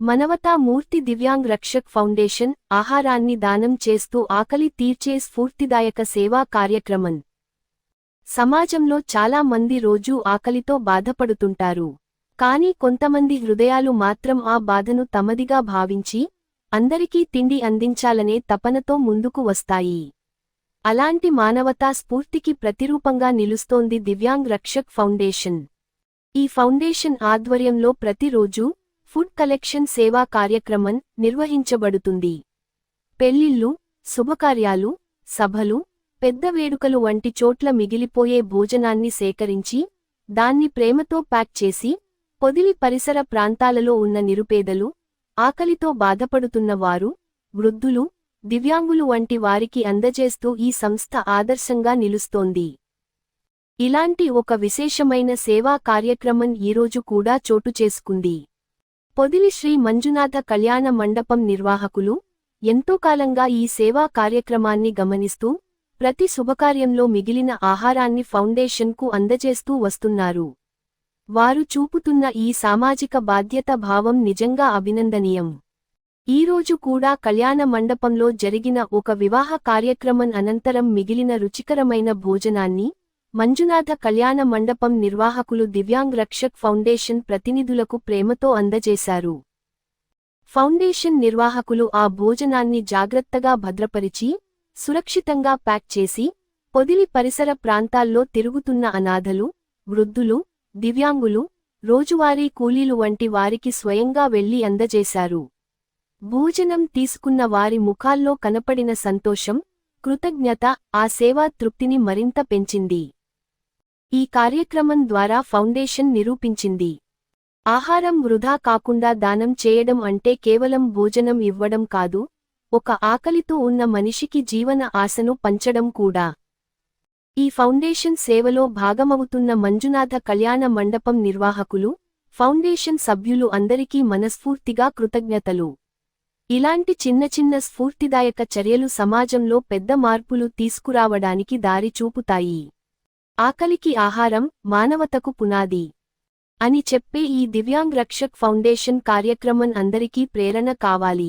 మనవతా మూర్తి దివ్యాంగ్ రక్షక్ ఫౌండేషన్ ఆహారాన్ని దానం చేస్తూ ఆకలి తీర్చే స్ఫూర్తిదాయక సేవా కార్యక్రమం. సమాజంలో చాలా మంది రోజూ ఆకలితో బాధపడుతుంటారు. కానీ కొంతమంది హృదయాలు మాత్రం ఆ బాధను తమదిగా భావించి అందరికీ తిండి అందించాలనే తపనతో ముందుకు వస్తాయి. అలాంటి మానవతా స్ఫూర్తికి ప్రతిరూపంగా నిలుస్తోంది దివ్యాంగ్ రక్షక్ ఫౌండేషన్. ఈ ఫౌండేషన్ ఆధ్వర్యంలో ప్రతిరోజూ ఫుడ్ కలెక్షన్ సేవా కార్యక్రమం నిర్వహించబడుతుంది. పెళ్ళిళ్ళు శుభకార్యాలు సభలు పెద్ద వేడుకలు వంటి చోట్ల మిగిలిపోయే భోజనాన్ని సేకరించి దాన్ని ప్రేమతో ప్యాక్ చేసి పొదిలి పరిసర ప్రాంతాలలో ఉన్న నిరుపేదలు ఆకలితో బాధపడుతున్న వారు వృద్ధులు దివ్యాంగులు వంటి వారికి అందజేస్తూ ఈ సంస్థ ఆదర్శంగా నిలుస్తోంది. ఇలాంటి ఒక విశేషమైన సేవా కార్యక్రమం ఈరోజు కూడా చోటు చేసుకుంది. పొదిలి శ్రీ మంజునాథ కళ్యాణ మండపం నిర్వాహకులు ఎంతో కాలంగా ఈ సేవా కార్యక్రమాన్ని గమనిస్తూ ప్రతి శుభకార్యంలో మిగిలిన ఆహారాన్ని ఫౌండేషన్కు అందజేస్తూ వస్తున్నారు. వారు చూపుతున్న ఈ సామాజిక బాధ్యత భావం నిజంగా అభినందనీయం. ఈరోజు కూడా కళ్యాణ మండపంలో జరిగిన ఒక వివాహ కార్యక్రమం అనంతరం మిగిలిన రుచికరమైన భోజనాన్ని మంజునాథ కళ్యాణ మండపం నిర్వాహకులు దివ్యాంగ్ రక్షక్ ఫౌండేషన్ ప్రతినిధులకు ప్రేమతో అందజేశారు. ఫౌండేషన్ నిర్వాహకులు ఆ భోజనాన్ని జాగ్రత్తగా భద్రపరిచి సురక్షితంగా ప్యాక్ చేసి పొదిలి పరిసర ప్రాంతాల్లో తిరుగుతున్న అనాథలు వృద్ధులు దివ్యాంగులు రోజువారీ కూలీలు వంటి వారికి స్వయంగా వెళ్ళి అందజేశారు. భోజనం తీసుకున్న వారి ముఖాల్లో కనపడిన సంతోషం కృతజ్ఞత ఆ సేవా తృప్తిని మరింత పెంచింది. ఈ కార్యక్రమం ద్వారా ఫౌండేషన్ నిరూపించింది. ఆహారం వృధా కాకుండా దానం చేయడం అంటే కేవలం భోజనం ఇవ్వడం కాదు ఒక ఆకలితో ఉన్న మనిషికి జీవన ఆశను పంచడం కూడా. ఈ ఫౌండేషన్ సేవలో భాగమవుతున్న మంజునాథ కళ్యాణ మండపం నిర్వాహకులు ఫౌండేషన్ సభ్యులు అందరికీ మనస్ఫూర్తిగా కృతజ్ఞతలు. ఇలాంటి చిన్న చిన్న స్ఫూర్తిదాయక చర్యలు సమాజంలో పెద్ద మార్పులు తీసుకురావడానికి దారి చూపుతాయి. ఆకలికి ఆహారం మానవతకు పునాది అని చెప్పే ఈ దివ్యాంగ్ రక్షక్ ఫౌండేషన్ కార్యక్రమం అందరికీ ప్రేరణ కావాలి.